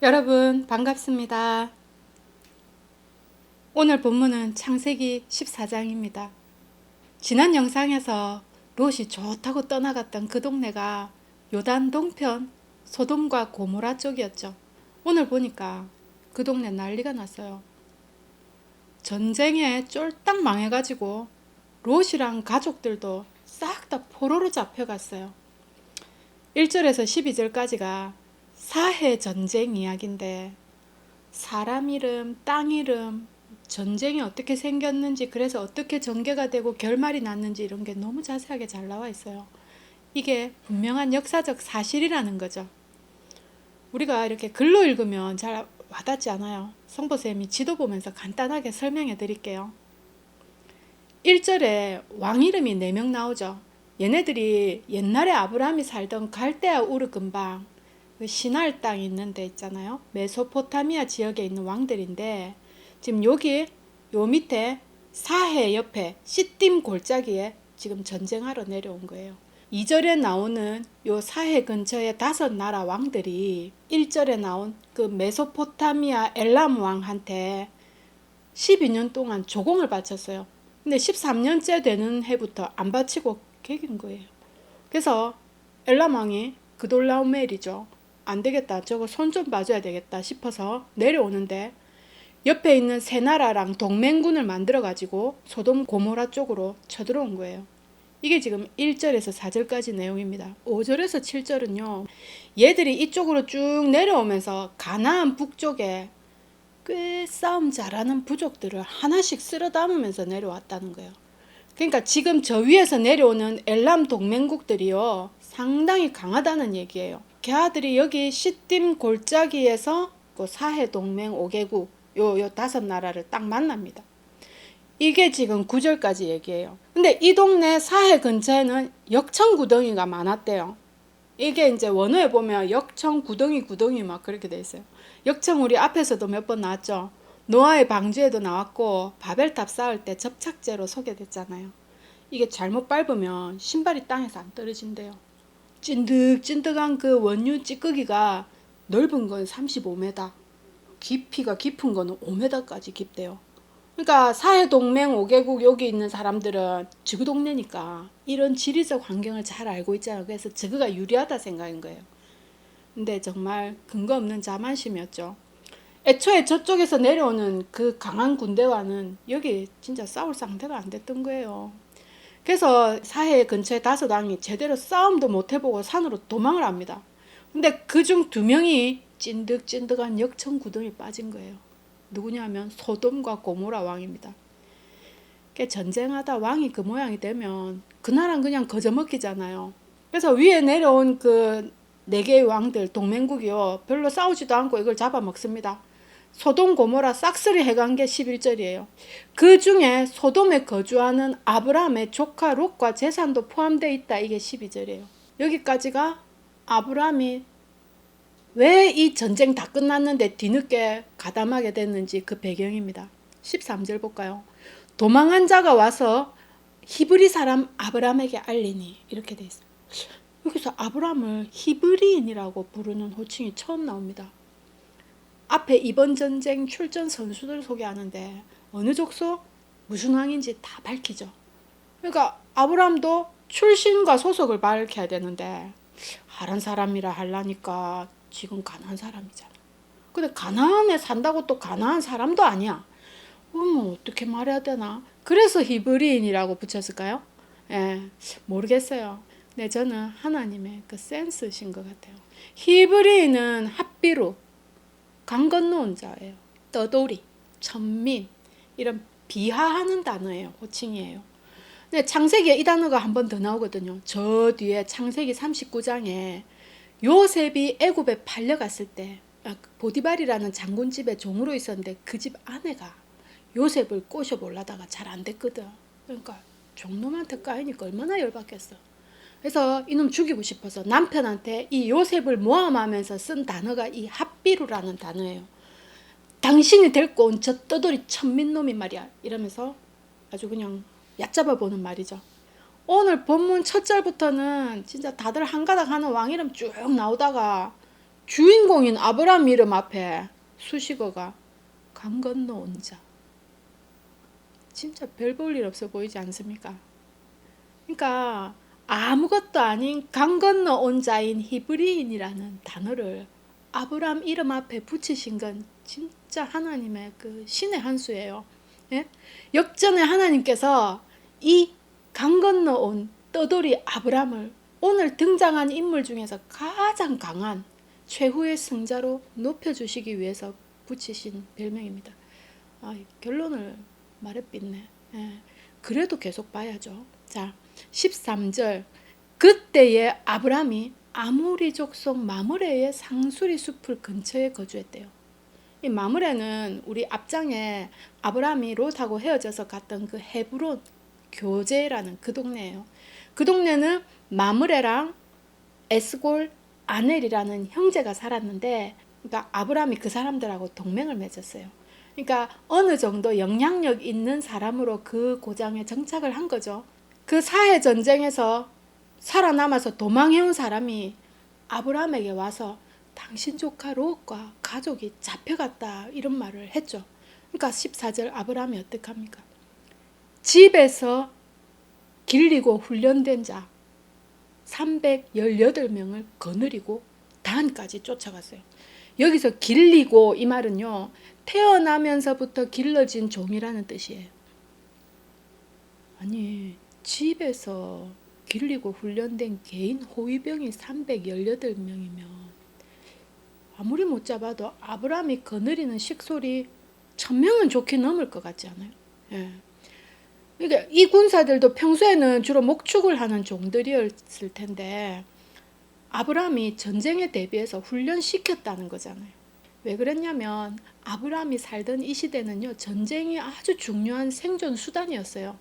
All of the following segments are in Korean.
여러분 반갑습니다. 오늘 본문은 창세기 14장입니다. 지난 영상에서 롯이 좋다고 떠나갔던 그 동네가 요단 동편 소돔과 고모라 쪽이었죠. 오늘 보니까 그 동네 난리가 났어요. 전쟁에 쫄딱 망해가지고 롯이랑 가족들도 싹 다 포로로 잡혀갔어요. 1절에서 12절까지가 사해 전쟁 이야기인데 사람 이름, 땅 이름, 전쟁이 어떻게 생겼는지 그래서 어떻게 전개가 되고 결말이 났는지 이런 게 너무 자세하게 잘 나와 있어요. 이게 분명한 역사적 사실이라는 거죠. 우리가 이렇게 글로 읽으면 잘 와닿지 않아요. 성보쌤이 지도 보면서 간단하게 설명해 드릴게요. 1절에 왕 이름이 4명 나오죠. 얘네들이 옛날에 아브라함이 살던 갈대아 우르 근방 그 시날 땅이 있는 데 있잖아요. 메소포타미아 지역에 있는 왕들인데 지금 여기 요 밑에 사해 옆에 시딤 골짜기에 지금 전쟁하러 내려온 거예요. 2절에 나오는 요 사해 근처의 다섯 나라 왕들이 1절에 나온 그 메소포타미아 엘람 왕한테 12년 동안 조공을 바쳤어요. 근데 13년째 되는 해부터 안 바치고 개긴 거예요. 그래서 엘람 왕이 그돌라우멜이죠. 안 되겠다. 저거 손 좀 봐줘야 되겠다 싶어서 내려오는데 옆에 있는 세 나라랑 동맹군을 만들어 가지고 소돔 고모라 쪽으로 쳐들어온 거예요. 이게 지금 1절에서 4절까지 내용입니다. 5절에서 7절은요. 얘들이 이쪽으로 쭉 내려오면서 가나안 북쪽에 꽤 싸움 잘하는 부족들을 하나씩 쓸어 담으면서 내려왔다는 거예요. 그러니까 지금 저 위에서 내려오는 엘람 동맹국들이요. 상당히 강하다는 얘기예요. 걔들이 여기 시딤 골짜기에서 그 사해 동맹 5개국 요, 요 다섯 나라를 딱 만납니다. 이게 지금 9절까지 얘기해요. 근데 이 동네 사해 근처에는 역청 구덩이가 많았대요. 이게 이제 원어에 보면 역청 구덩이 구덩이 막 그렇게 돼 있어요. 역청 우리 앞에서도 몇 번 나왔죠. 노아의 방주에도 나왔고 바벨탑 쌓을 때 접착제로 소개됐잖아요. 이게 잘못 밟으면 신발이 땅에서 안 떨어진대요. 찐득찐득한 그 원유 찌꺼기가 넓은 건 35m, 깊이가 깊은 거는 5m까지 깊대요. 그러니까 사회동맹 5개국 여기 있는 사람들은 지구 동네니까 이런 지리적 환경을 잘 알고 있잖아요. 그래서 저거가 유리하다 생각인 거예요. 근데 정말 근거 없는 자만심이었죠. 애초에 저쪽에서 내려오는 그 강한 군대와는 여기 진짜 싸울 상대가 안 됐던 거예요. 그래서 사해 근처에 다섯 왕이 제대로 싸움도 못 해보고 산으로 도망을 합니다. 근데 그 중 두 명이 찐득찐득한 역청 구덩이 빠진 거예요. 누구냐면 소돔과 고모라 왕입니다. 전쟁하다 왕이 그 모양이 되면 그 나라는 그냥 거저먹기잖아요. 그래서 위에 내려온 그 네 개의 왕들 동맹국이요 별로 싸우지도 않고 이걸 잡아먹습니다. 소돔 고모라 싹쓸이 해간 게 11절이에요. 그 중에 소돔에 거주하는 아브라함의 조카 롯과 재산도 포함되어 있다. 이게 12절이에요. 여기까지가 아브라함이 왜 이 전쟁 다 끝났는데 뒤늦게 가담하게 됐는지 그 배경입니다. 13절 볼까요? 도망한 자가 와서 히브리 사람 아브라함에게 알리니 이렇게 돼 있어요. 여기서 아브라함을 히브리인이라고 부르는 호칭이 처음 나옵니다. 앞에 이번 전쟁 출전 선수들 소개하는데 어느 족속 무슨 왕인지 다 밝히죠. 그러니까 아브라함도 출신과 소속을 밝혀야 되는데 하란 사람이라 할라니까 지금 가난한 사람이잖아. 근데 가나안에 산다고 또 가나안 사람도 아니야. 그럼 어떻게 말해야 되나? 그래서 히브리인이라고 붙였을까요? 예, 모르겠어요. 네, 저는 하나님의 그 센스신 것 같아요. 히브리인은 합비로 강 건너온 자예요. 떠돌이, 천민 이런 비하하는 단어예요. 호칭이에요. 네, 창세기에 이 단어가 한 번 더 나오거든요. 저 뒤에 창세기 39장에 요셉이 애굽에 팔려갔을 때 아, 보디발이라는 장군 집에 종으로 있었는데 그 집 아내가 요셉을 꼬셔보려다가 잘 안 됐거든. 그러니까 종놈한테 까이니까 얼마나 열받겠어. 그래서 이놈 죽이고 싶어서 남편한테 이 요셉을 모함하면서 쓴 단어가 이 합 비루라는 단어예요. 당신이 데리고 온 저 떠돌이 천민놈이 말이야. 이러면서 아주 그냥 얕잡아 보는 말이죠. 오늘 본문 첫 절부터는 진짜 다들 한가닥 하는 왕 이름 쭉 나오다가 주인공인 아브라함 이름 앞에 수식어가 강 건너 온 자. 진짜 별 볼 일 없어 보이지 않습니까? 그러니까 아무것도 아닌 강 건너 온 자인 히브리인이라는 단어를 아브라함 이름 앞에 붙이신 건 진짜 하나님의 그 신의 한 수예요. 예? 역전에 하나님께서 이 강 건너 온 떠돌이 아브라함을 오늘 등장한 인물 중에서 가장 강한 최후의 승자로 높여주시기 위해서 붙이신 별명입니다. 아, 결론을 말해빛네. 예. 그래도 계속 봐야죠. 자, 13절. 그때에 아브라함이 아모리 족 속 마므레의 상수리 숲을 근처에 거주했대요. 이 마므레는 우리 앞장에 아브라함이 롯하고 헤어져서 갔던 그 헤브론 교제라는 그 동네예요. 그 동네는 마므레랑 에스골 아넬이라는 형제가 살았는데 그러니까 아브라함이 그 사람들하고 동맹을 맺었어요. 그러니까 어느 정도 영향력 있는 사람으로 그 고장에 정착을 한 거죠. 그 사해 전쟁에서 살아남아서 도망해온 사람이 아브라함에게 와서 당신 조카 롯과 가족이 잡혀갔다 이런 말을 했죠. 그러니까 14절 아브라함이 어떻게 합니까? 집에서 길리고 훈련된 자 318명을 거느리고 단까지 쫓아갔어요. 여기서 길리고 이 말은요. 태어나면서부터 길러진 종이라는 뜻이에요. 아니 집에서 길리고 훈련된 개인 호위병이 318명이면 아무리 못 잡아도 아브라함이 거느리는 식솔이 천명은 좋게 넘을 것 같지 않아요? 예. 그러니까 이 군사들도 평소에는 주로 목축을 하는 종들이었을 텐데 아브라함이 전쟁에 대비해서 훈련시켰다는 거잖아요. 왜 그랬냐면 아브라함이 살던 이 시대는요 전쟁이 아주 중요한 생존 수단이었어요.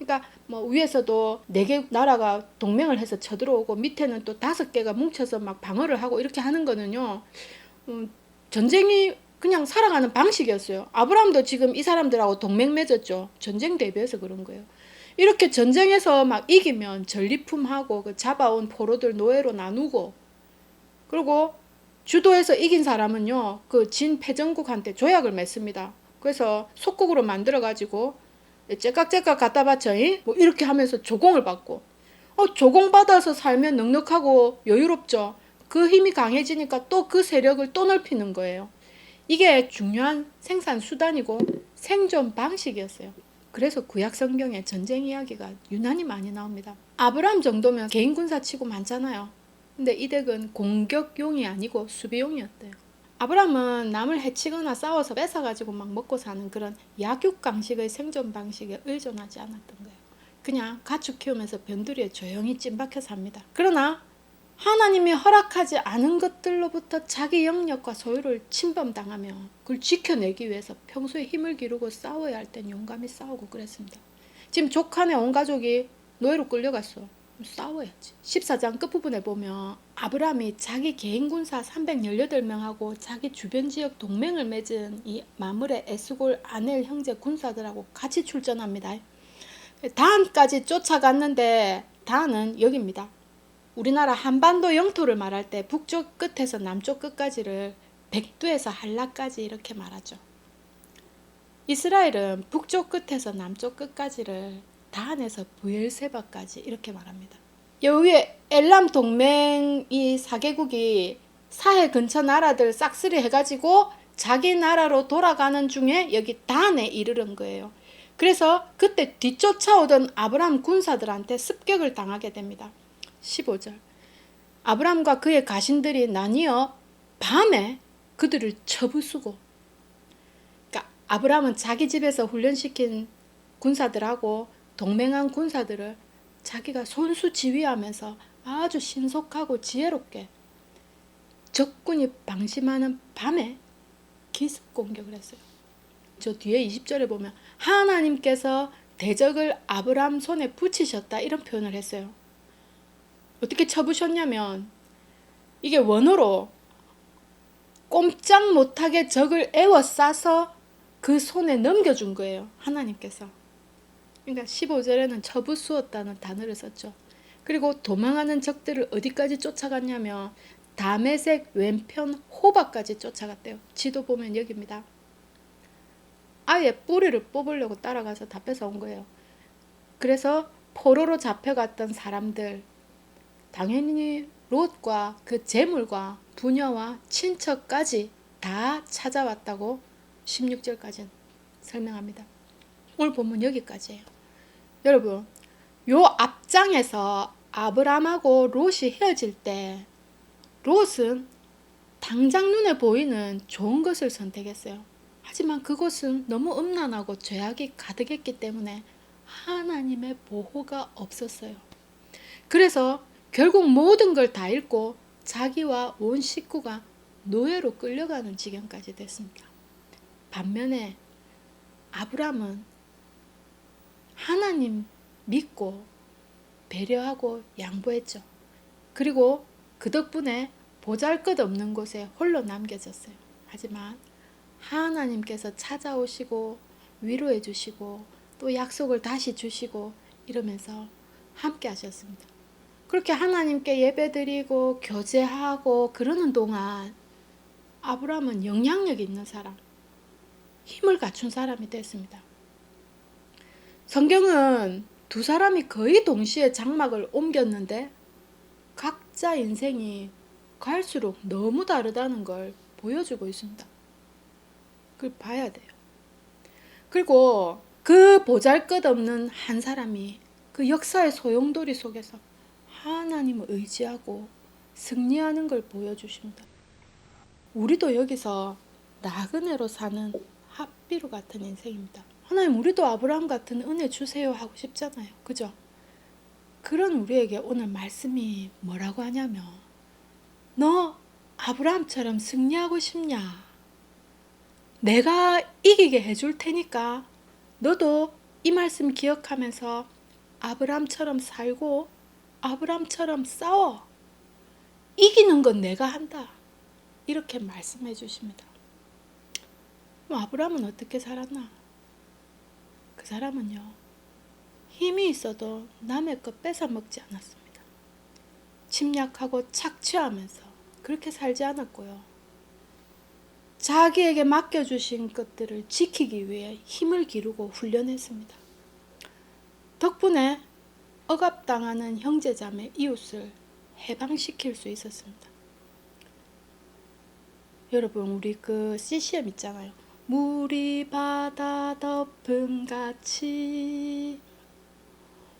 그러니까 뭐 위에서도 네 개 나라가 동맹을 해서 쳐들어오고 밑에는 또 다섯 개가 뭉쳐서 막 방어를 하고 이렇게 하는 거는요 음, 전쟁이 그냥 살아가는 방식이었어요. 아브라함도 지금 이 사람들하고 동맹 맺었죠. 전쟁 대비해서 그런 거예요. 이렇게 전쟁에서 막 이기면 전리품하고 그 잡아온 포로들 노예로 나누고 그리고 주도해서 이긴 사람은요 그 진 패전국한테 조약을 맺습니다. 그래서 속국으로 만들어 가지고 째깍째깍 갖다 바쳐 뭐 이렇게 하면서 조공을 받고 어, 조공 받아서 살면 넉넉하고 여유롭죠. 그 힘이 강해지니까 또 그 세력을 또 넓히는 거예요. 이게 중요한 생산 수단이고 생존 방식이었어요. 그래서 구약 성경에 전쟁 이야기가 유난히 많이 나옵니다. 아브라함 정도면 개인 군사치고 많잖아요. 근데 이 덱은 공격용이 아니고 수비용이었대요. 아브라함은 남을 해치거나 싸워서 뺏어가지고 막 먹고 사는 그런 약육강식의 생존 방식에 의존하지 않았던 거예요. 그냥 가축 키우면서 변두리에 조용히 찐박혀 삽니다. 그러나 하나님이 허락하지 않은 것들로부터 자기 영역과 소유를 침범당하며 그걸 지켜내기 위해서 평소에 힘을 기르고 싸워야 할 땐 용감히 싸우고 그랬습니다. 지금 조카네 온 가족이 노예로 끌려갔어. 싸워야지. 14장 끝부분에 보면 아브라함이 자기 개인 군사 318명하고 자기 주변 지역 동맹을 맺은 이 마물의 에스골 아넬 형제 군사들하고 같이 출전합니다. 단까지 쫓아갔는데 단은 여기입니다. 우리나라 한반도 영토를 말할 때 북쪽 끝에서 남쪽 끝까지를 백두에서 한라까지 이렇게 말하죠. 이스라엘은 북쪽 끝에서 남쪽 끝까지를 단에서 부엘세바까지 이렇게 말합니다. 여기에 엘람 동맹 이 4개국이 사해 근처 나라들 싹쓸이 해가지고 자기 나라로 돌아가는 중에 여기 단에 이르는 거예요. 그래서 그때 뒤쫓아오던 아브라함 군사들한테 습격을 당하게 됩니다. 15절 아브람과 그의 가신들이 나뉘어 밤에 그들을 쳐부수고 그러니까 아브람은 자기 집에서 훈련시킨 군사들하고 동맹한 군사들을 자기가 손수 지휘하면서 아주 신속하고 지혜롭게 적군이 방심하는 밤에 기습 공격을 했어요. 저 뒤에 20절에 보면 하나님께서 대적을 아브람 손에 붙이셨다 이런 표현을 했어요. 어떻게 쳐부셨냐면 이게 원어로 꼼짝 못하게 적을 애워싸서 그 손에 넘겨준 거예요. 하나님께서. 그러니까 15절에는 쳐부수었다는 단어를 썼죠. 그리고 도망하는 적들을 어디까지 쫓아갔냐면 다메색 왼편 호박까지 쫓아갔대요. 지도 보면 여기입니다. 아예 뿌리를 뽑으려고 따라가서 다 뺏어온 거예요. 그래서 포로로 잡혀갔던 사람들 당연히 롯과 그 재물과 부녀와 친척까지 다 찾아왔다고 16절까지는 설명합니다. 오늘 본문 여기까지예요. 여러분, 요 앞장에서 아브람하고 롯이 헤어질 때 롯은 당장 눈에 보이는 좋은 것을 선택했어요. 하지만 그것은 너무 음란하고 죄악이 가득했기 때문에 하나님의 보호가 없었어요. 그래서 결국 모든 걸 다 잃고 자기와 온 식구가 노예로 끌려가는 지경까지 됐습니다. 반면에 아브람은 하나님 믿고 배려하고 양보했죠. 그리고 그 덕분에 보잘 것 없는 곳에 홀로 남겨졌어요. 하지만 하나님께서 찾아오시고 위로해 주시고 또 약속을 다시 주시고 이러면서 함께 하셨습니다. 그렇게 하나님께 예배드리고 교제하고 그러는 동안 아브라함은 영향력 있는 사람, 힘을 갖춘 사람이 됐습니다. 성경은 두 사람이 거의 동시에 장막을 옮겼는데 각자 인생이 갈수록 너무 다르다는 걸 보여주고 있습니다. 그걸 봐야 돼요. 그리고 그 보잘 것 없는 한 사람이 그 역사의 소용돌이 속에서 하나님을 의지하고 승리하는 걸 보여주십니다. 우리도 여기서 나그네로 사는 합비루 같은 인생입니다. 하나님 우리도 아브라함 같은 은혜 주세요 하고 싶잖아요. 그죠? 그런 우리에게 오늘 말씀이 뭐라고 하냐면 너 아브라함처럼 승리하고 싶냐? 내가 이기게 해줄 테니까 너도 이 말씀 기억하면서 아브라함처럼 살고 아브라함처럼 싸워. 이기는 건 내가 한다. 이렇게 말씀해 주십니다. 아브라함은 어떻게 살았나? 그 사람은요, 힘이 있어도 남의 것 뺏어 먹지 않았습니다. 침략하고 착취하면서 그렇게 살지 않았고요. 자기에게 맡겨주신 것들을 지키기 위해 힘을 기르고 훈련했습니다. 덕분에 억압당하는 형제자매 이웃을 해방시킬 수 있었습니다. 여러분 우리 그 CCM 있잖아요. 물이 바다 덮음 같이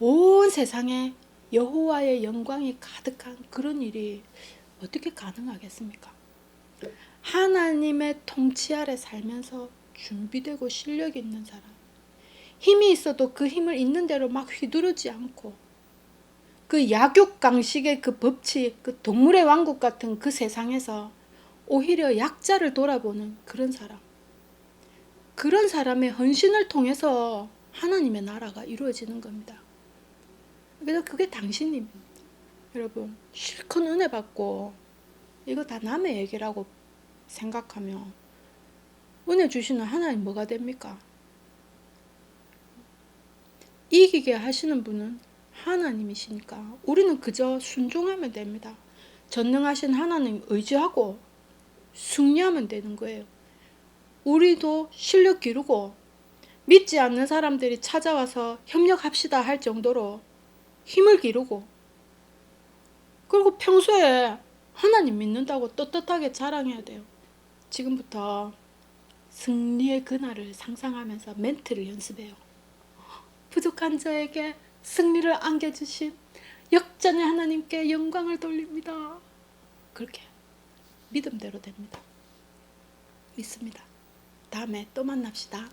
온 세상에 여호와의 영광이 가득한 그런 일이 어떻게 가능하겠습니까? 하나님의 통치 아래 살면서 준비되고 실력 있는 사람. 힘이 있어도 그 힘을 있는 대로 막 휘두르지 않고 그 약육강식의 그 법칙, 그 동물의 왕국 같은 그 세상에서 오히려 약자를 돌아보는 그런 사람. 그런 사람의 헌신을 통해서 하나님의 나라가 이루어지는 겁니다. 그래서 그게 당신입니다. 여러분, 실컷 은혜 받고 이거 다 남의 얘기라고 생각하면 은혜 주시는 하나님 뭐가 됩니까? 이기게 하시는 분은 하나님이시니까 우리는 그저 순종하면 됩니다. 전능하신 하나님 의지하고 승리하면 되는 거예요. 우리도 실력 기르고 믿지 않는 사람들이 찾아와서 협력합시다 할 정도로 힘을 기르고 그리고 평소에 하나님 믿는다고 떳떳하게 자랑해야 돼요. 지금부터 승리의 그날을 상상하면서 멘트를 연습해요. 부족한 저에게 승리를 안겨주신 역전의 하나님께 영광을 돌립니다. 그렇게 믿음대로 됩니다. 믿습니다. 다음에 또 만납시다.